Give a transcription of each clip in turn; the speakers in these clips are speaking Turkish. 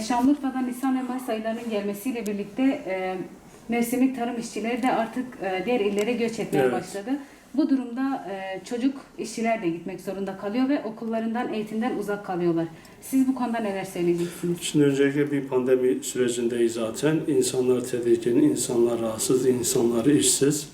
Şanlıurfa'da Nisan ve Mayıs aylarının gelmesiyle birlikte e, mevsimlik tarım işçileri de artık e, diğer illere göç etmeye Evet. başladı. Bu durumda e, çocuk işçiler de gitmek zorunda kalıyor ve okullarından, eğitimden uzak kalıyorlar. Siz bu konuda neler söyleyeceksiniz? Şimdi öncelikle bir pandemi sürecindeyiz zaten. İnsanlar tedirgin, insanlar rahatsız, insanlar işsiz.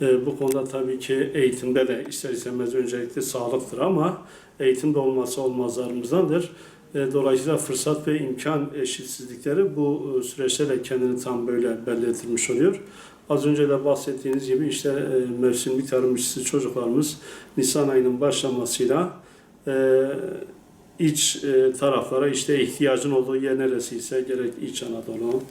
Ee, bu konuda tabii ki eğitimde de ister istemez öncelikle sağlıktır ama eğitimde olması olmazlarımızdandır. Ee, dolayısıyla fırsat ve imkan eşitsizlikleri bu e, süreçte de kendini tam böyle belli oluyor. Az önce de bahsettiğiniz gibi işte e, mevsimlik tarım işçisi çocuklarımız Nisan ayının başlamasıyla e, iç e, taraflara işte ihtiyacın olduğu yer neresiyse gerek İç Anadolu,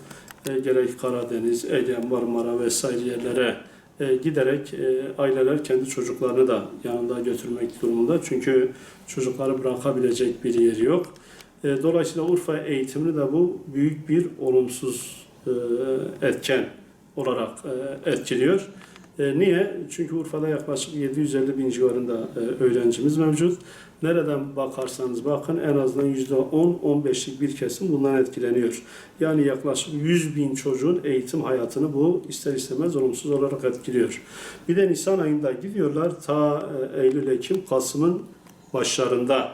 e, gerek Karadeniz, Ege, Marmara vesaire yerlere e, giderek e, aileler kendi çocuklarını da yanında götürmek durumunda. Çünkü çocukları bırakabilecek bir yeri yok. E, dolayısıyla Urfa eğitimini de bu büyük bir olumsuz etken olarak e, etkiliyor. E, niye? Çünkü Urfa'da yaklaşık 750 bin civarında e, öğrencimiz mevcut. Nereden bakarsanız bakın en azından %10-15'lik bir kesim bundan etkileniyor. Yani yaklaşık 100 bin çocuğun eğitim hayatını bu ister istemez olumsuz olarak etkiliyor. Bir de Nisan ayında gidiyorlar ta e, Eylül, Ekim, Kasım'ın başlarında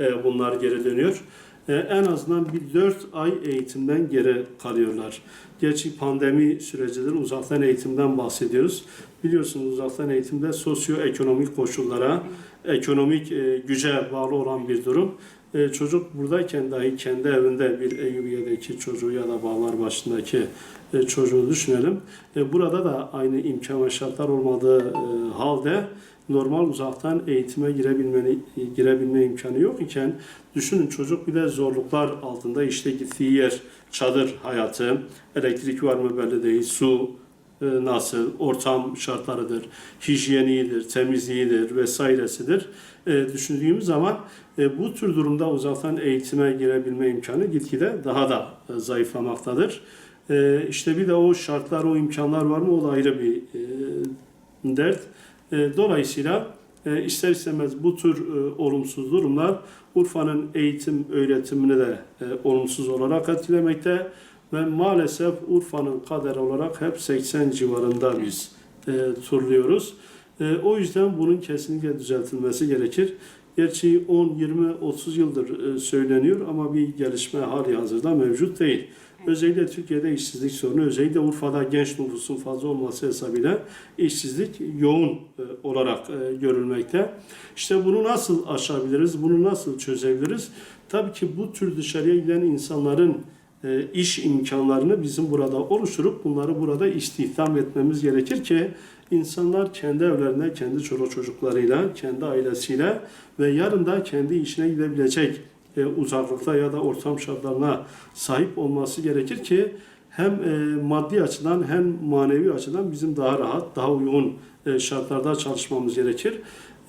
e, bunlar geri dönüyor. E, en azından bir 4 ay eğitimden geri kalıyorlar. Gerçi pandemi sürecidir, uzaktan eğitimden bahsediyoruz. Biliyorsunuz uzaktan eğitimde sosyoekonomik koşullara, ekonomik e, güce bağlı olan bir durum. E, çocuk buradayken dahi kendi evinde bir Eyyubiye'deki çocuğu ya da Bağlar başındaki e, çocuğu düşünelim. E, burada da aynı imkan ve şartlar olmadığı e, halde normal uzaktan eğitime girebilmeni, girebilme imkanı yok iken düşünün çocuk bir de zorluklar altında işte gittiği yer çadır hayatı, elektrik var mı belli değil, su nasıl, ortam şartlarıdır, hijyenidir, temizliğidir vesairesidir. E, düşündüğümüz zaman e, bu tür durumda uzaktan eğitime girebilme imkanı gitgide daha da e, zayıflamaktadır. E, işte bir de o şartlar, o imkanlar var mı o da ayrı bir e, dert. E, Dolayısıyla e, ister istemez bu tür e, olumsuz durumlar Urfa'nın eğitim öğretimini de e, olumsuz olarak etkilemekte ve maalesef Urfa'nın kaderi olarak hep 80 civarında biz e, turluyoruz. E, o yüzden bunun kesinlikle düzeltilmesi gerekir. Gerçi 10, 20, 30 yıldır e, söyleniyor ama bir gelişme hali hazırda mevcut değil. Özellikle Türkiye'de işsizlik sorunu, özellikle Urfa'da genç nüfusun fazla olması hesabıyla işsizlik yoğun e, olarak e, görülmekte. İşte bunu nasıl aşabiliriz, bunu nasıl çözebiliriz? Tabii ki bu tür dışarıya giden insanların iş imkanlarını bizim burada oluşturup bunları burada istihdam etmemiz gerekir ki insanlar kendi evlerinde, kendi çoluk çocuklarıyla, kendi ailesiyle ve yarın da kendi işine gidebilecek e, uzaklıkta ya da ortam şartlarına sahip olması gerekir ki hem e, maddi açıdan hem manevi açıdan bizim daha rahat, daha uygun e, şartlarda çalışmamız gerekir.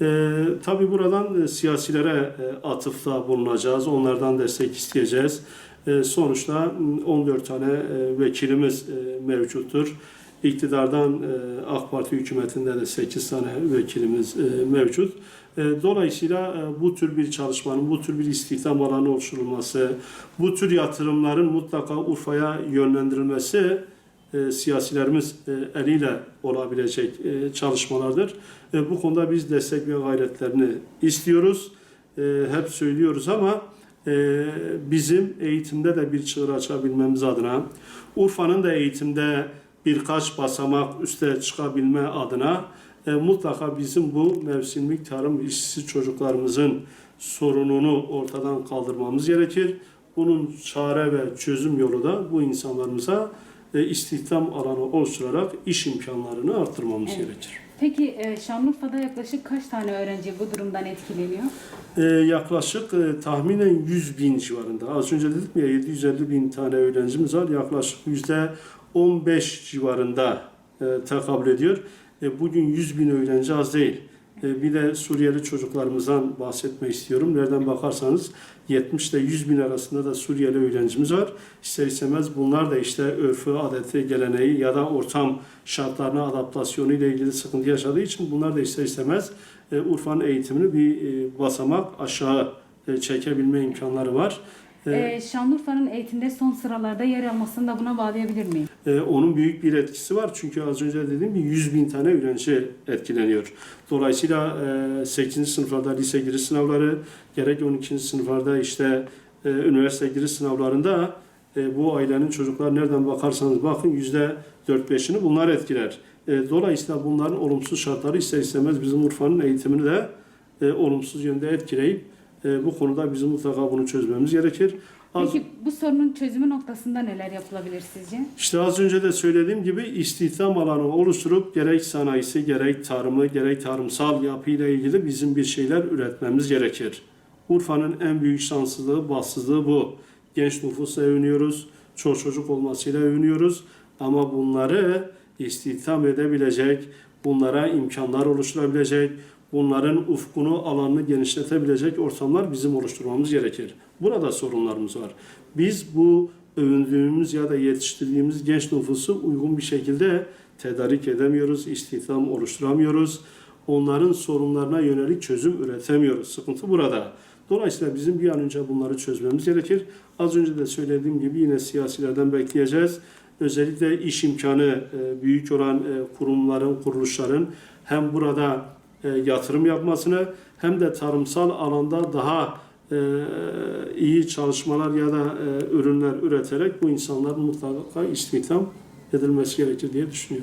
E, tabii buradan e, siyasilere e, atıfta bulunacağız, onlardan destek isteyeceğiz. E, sonuçta m, 14 tane e, vekilimiz e, mevcuttur. İktidardan AK Parti hükümetinde de 8 tane vekilimiz mevcut. Dolayısıyla bu tür bir çalışmanın, bu tür bir istihdam alanı oluşturulması, bu tür yatırımların mutlaka Urfa'ya yönlendirilmesi siyasilerimiz eliyle olabilecek çalışmalardır. Bu konuda biz destek ve gayretlerini istiyoruz. Hep söylüyoruz ama bizim eğitimde de bir çığır açabilmemiz adına, Urfa'nın da eğitimde birkaç basamak üste çıkabilme adına e, mutlaka bizim bu mevsimlik tarım işçisi çocuklarımızın sorununu ortadan kaldırmamız gerekir. Bunun çare ve çözüm yolu da bu insanlarımıza e, istihdam alanı oluşturarak iş imkanlarını arttırmamız Evet. gerekir. Peki e, Şanlıurfa'da yaklaşık kaç tane öğrenci bu durumdan etkileniyor? E, yaklaşık e, tahminen 100 bin civarında. Az önce dedik ya 750 bin tane öğrencimiz var. Yaklaşık yüzde 15 civarında e, tekabül ediyor. E, bugün 100 bin öğrenci az değil. E, bir de Suriyeli çocuklarımızdan bahsetmek istiyorum. Nereden bakarsanız 70 ile 100 bin arasında da Suriyeli öğrencimiz var. İster istemez bunlar da işte örfü, adeti, geleneği ya da ortam şartlarına adaptasyonu ile ilgili sıkıntı yaşadığı için bunlar da ister istemez e, Urfa'nın eğitimini bir e, basamak aşağı çekebilme imkanları var. E, Ee, Şanlıurfa'nın eğitimde son sıralarda yer almasını da buna bağlayabilir miyim? Ee, onun büyük bir etkisi var. Çünkü az önce dediğim gibi 100 bin tane öğrenci etkileniyor. Dolayısıyla e, 8. sınıflarda lise giriş sınavları, gerek 12. sınıflarda işte e, üniversite giriş sınavlarında e, bu ailenin çocuklar nereden bakarsanız bakın yüzde 4-5'ini bunlar etkiler. E, dolayısıyla bunların olumsuz şartları ister istemez bizim Urfa'nın eğitimini de e, olumsuz yönde etkileyip e, bu konuda bizim mutlaka bunu çözmemiz gerekir. Az- Peki bu sorunun çözümü noktasında neler yapılabilir sizce? İşte az önce de söylediğim gibi istihdam alanı oluşturup gerek sanayisi, gerek tarımı, gerek tarımsal yapıyla ilgili bizim bir şeyler üretmemiz gerekir. Urfa'nın en büyük şanssızlığı, bahtsızlığı bu. Genç nüfusla övünüyoruz, çok çocuk olmasıyla övünüyoruz ama bunları istihdam edebilecek, bunlara imkanlar oluşturabilecek, bunların ufkunu, alanını genişletebilecek ortamlar bizim oluşturmamız gerekir. Burada sorunlarımız var. Biz bu övündüğümüz ya da yetiştirdiğimiz genç nüfusu uygun bir şekilde tedarik edemiyoruz, istihdam oluşturamıyoruz. Onların sorunlarına yönelik çözüm üretemiyoruz. Sıkıntı burada. Dolayısıyla bizim bir an önce bunları çözmemiz gerekir. Az önce de söylediğim gibi yine siyasilerden bekleyeceğiz. Özellikle iş imkanı e, büyük olan e, kurumların, kuruluşların hem burada e, yatırım yapmasını hem de tarımsal alanda daha e, iyi çalışmalar ya da e, ürünler üreterek bu insanların mutlaka istihdam edilmesi gerekir diye düşünüyorum.